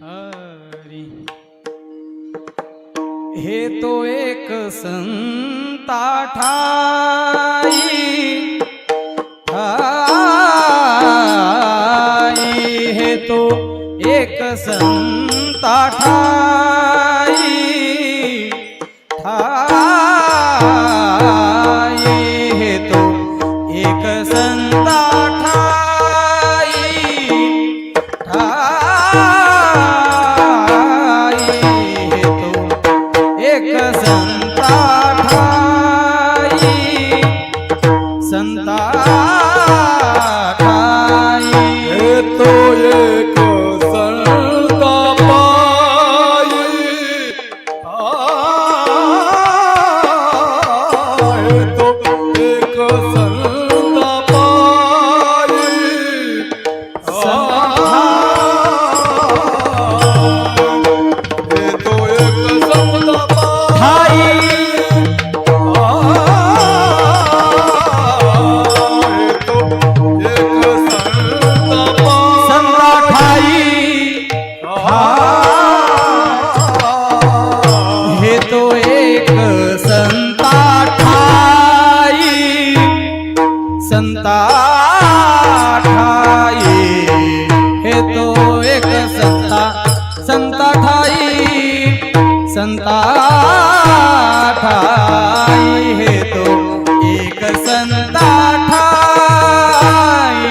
हरी। हे तो एक संता ठाई हे तो एक संता ठाई ठाई। संता ठाई हे तो एक संता ठाई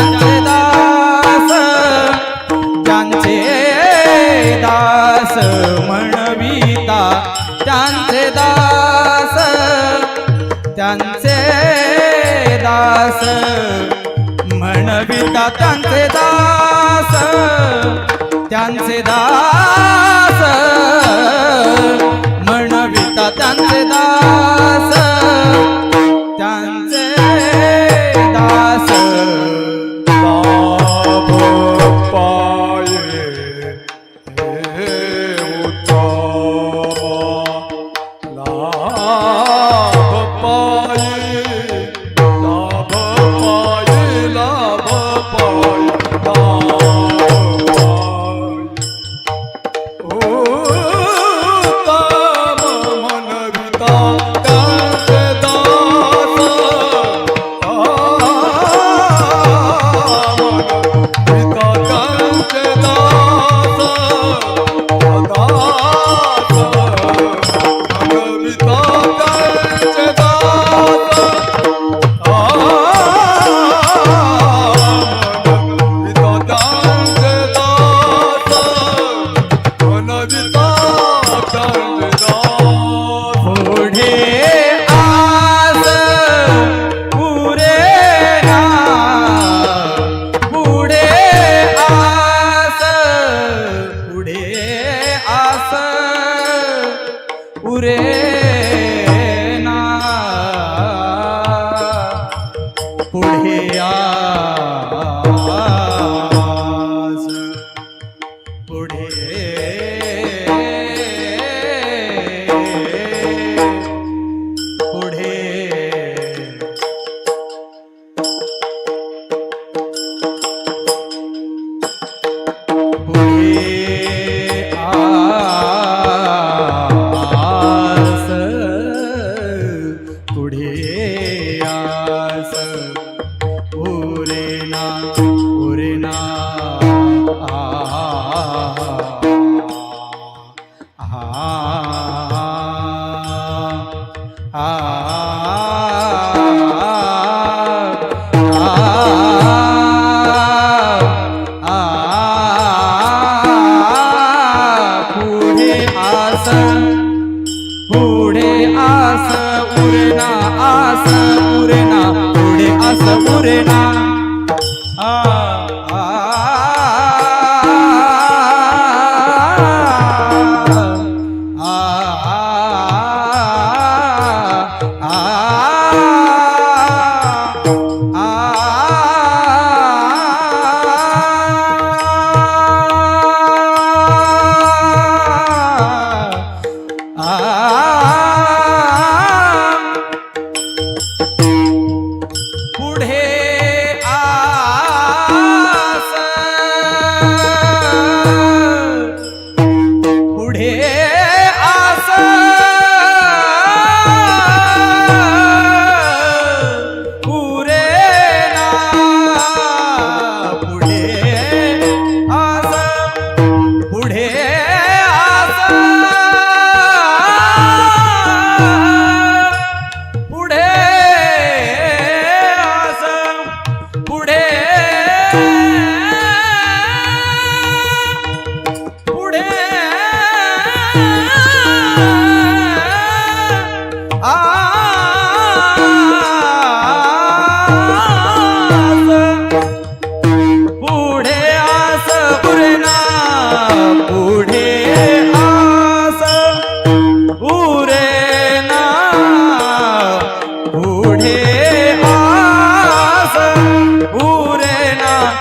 ज्यांचे दास ज्यांचे दास म्हणविता. त्यांचे दास त्यांचे दास म्हणविता. त्यांचे दास त्यांचे दास म्हणविता. त्यांचे दास उरेना पुढे आस उरना आस उरना पुढे आस उरना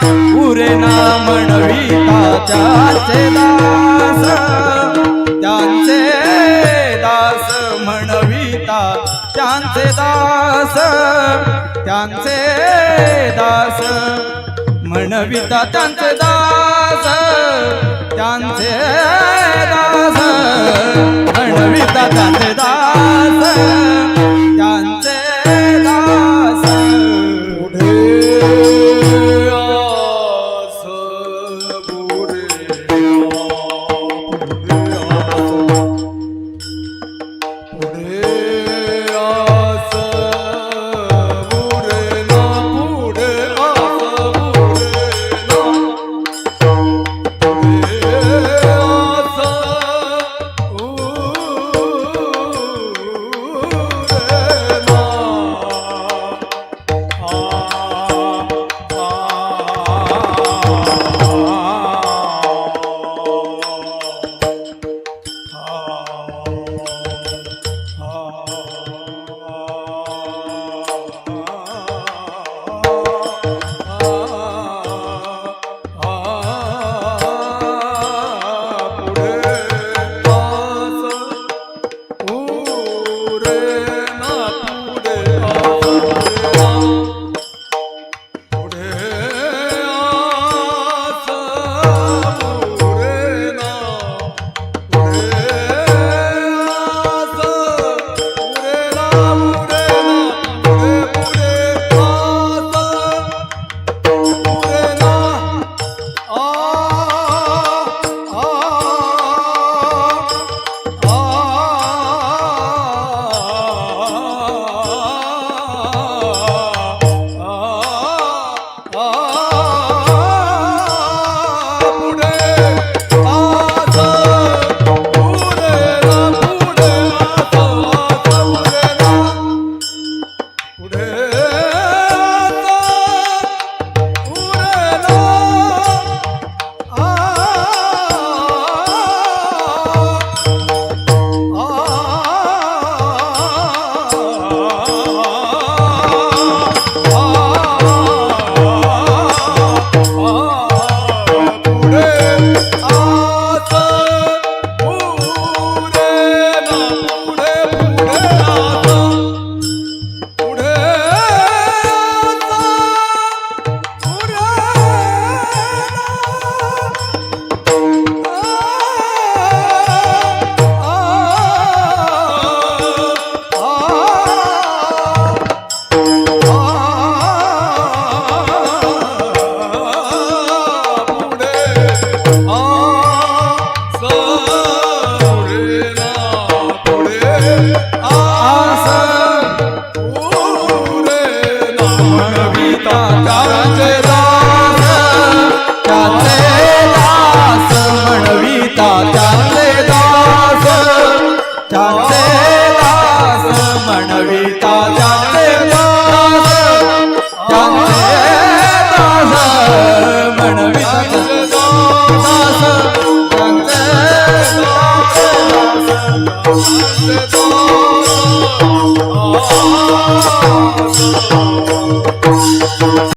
पुरे ना म्हणविता त्याचे दास त्यांचे दास म्हणविता त्यांचे दास त्यांचे दास म्हणविता त्यांचे दास त्यांचे दास